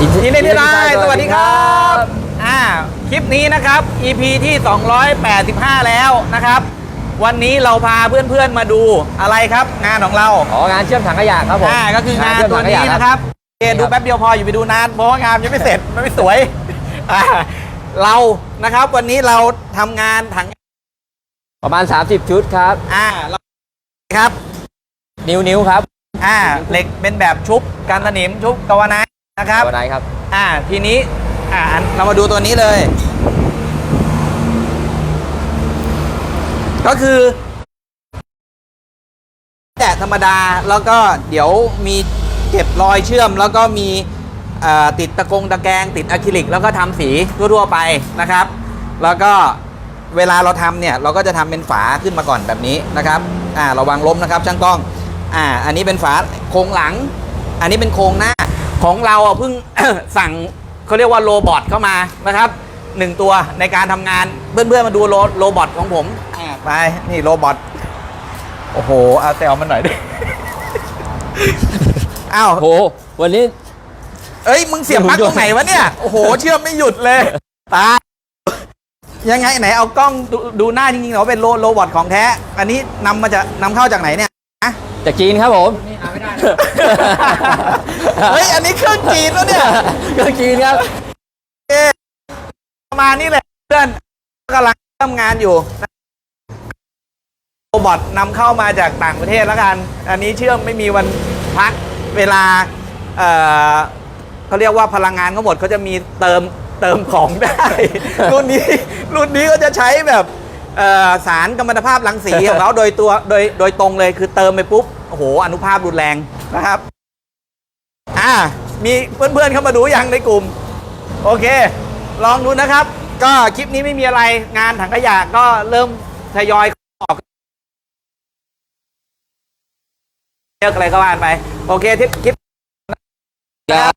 ยินดียินดีที่ได้สสวัวัสสดีดีคครัรับบอ่าคลิปนี้นะครับ EP ที่ 285 แล้วนะครับ วันนี้เราพาเพื่อนๆมาดูอะไรครับ งานของเราอ๋องานเชื่อมถังขยะครับผมอ่าก็คืองานเชื่มตัวถังขนี้ยนะครับเอะดูแป๊บเดียวพออย่าไปดูนานเพราะว่างานยังไม่เสร็จมันไม่สวยอ่าเรานะครับวันนี้เราทำงานถังประมาณ 30 ชุดครับอ่าเราครับ นิ้วนิ้วครับอ่าเหล็กเป็นแบบชุบกันสนิมชุบกาวไนท์ นะครับตัวไหนครับ อ่า ทีนี้ อ่าอันเรามาดูตัวนี้เลย ก็คือ แต่ธรรมดา แล้วก็เดี๋ยวมีเก็บรอยเชื่อม แล้วก็มีเอ่อติดตะกงตะแกรงติดอะคริลิก แล้วก็ทำสีทั่วๆไปนะครับ แล้วก็เวลาเราทำเนี่ย เราก็จะทำเป็นฝาขึ้นมาก่อนแบบนี้นะครับ อ่า ระวังล้มนะครับช่างกล้อง อ่า อันนี้เป็นฝาโครงหลัง อันนี้เป็นโครงหน้า ของเราอะเพิ่ง สั่งเขาเรียกว่าโรบอทเข้ามานะครับหนึ่งตัวในการทำงานเพื่อนๆมาดูโรโรบอทของผมอ่าไปนี่โรบอทโอ้โหเอาแซวมันหน่อยดิ อ้าวโอ้โห วันนี้ เอ้ยมึงเสียบปลั๊กตรงไหนวะเนี่ยโอ้โห เชื่อมไม่หยุดเลยตายยังไงไหนเอากล้องดูดูหน้าจริงๆเหรอเป็นโรโรบอทของแท้ อันนี้นำมาจะนำเข้าจากไหนเนี่ยอะจากจีนครับผม เฮ้ย อันนี้เครื่องจีนแล้วเนี่ย เครื่องจีนครับประมาณนี้เลยเพื่อนกำลังทำงานอยู่โรบอทนำเข้ามาจากต่างประเทศแล้วกัน อันนี้เชื่อมไม่มีวันพักเวลาเอ่อเขาเรียกว่าพลังงานเขาหมดเขาจะมีเติมเติมของได้ รุ่นนี้รุ่นนี้ก็จะใช้แบบเอ่อสารกัมมันตภาพรังสีของเขาโดยตัวโดยโดยตรงเลยคือเติมไปปุ๊บ โอ้โห อนุภาพรุนแรงนะครับ อ่ามีเพื่อนๆเข้ามาดูยังในกลุ่ม โอเค ลองดูนะครับ ก็คลิปนี้ไม่มีอะไรงานถังขยะก็เริ่มทยอยออกเลือกอะไรก็ว่านไป โอเคทิปคลิป ครับ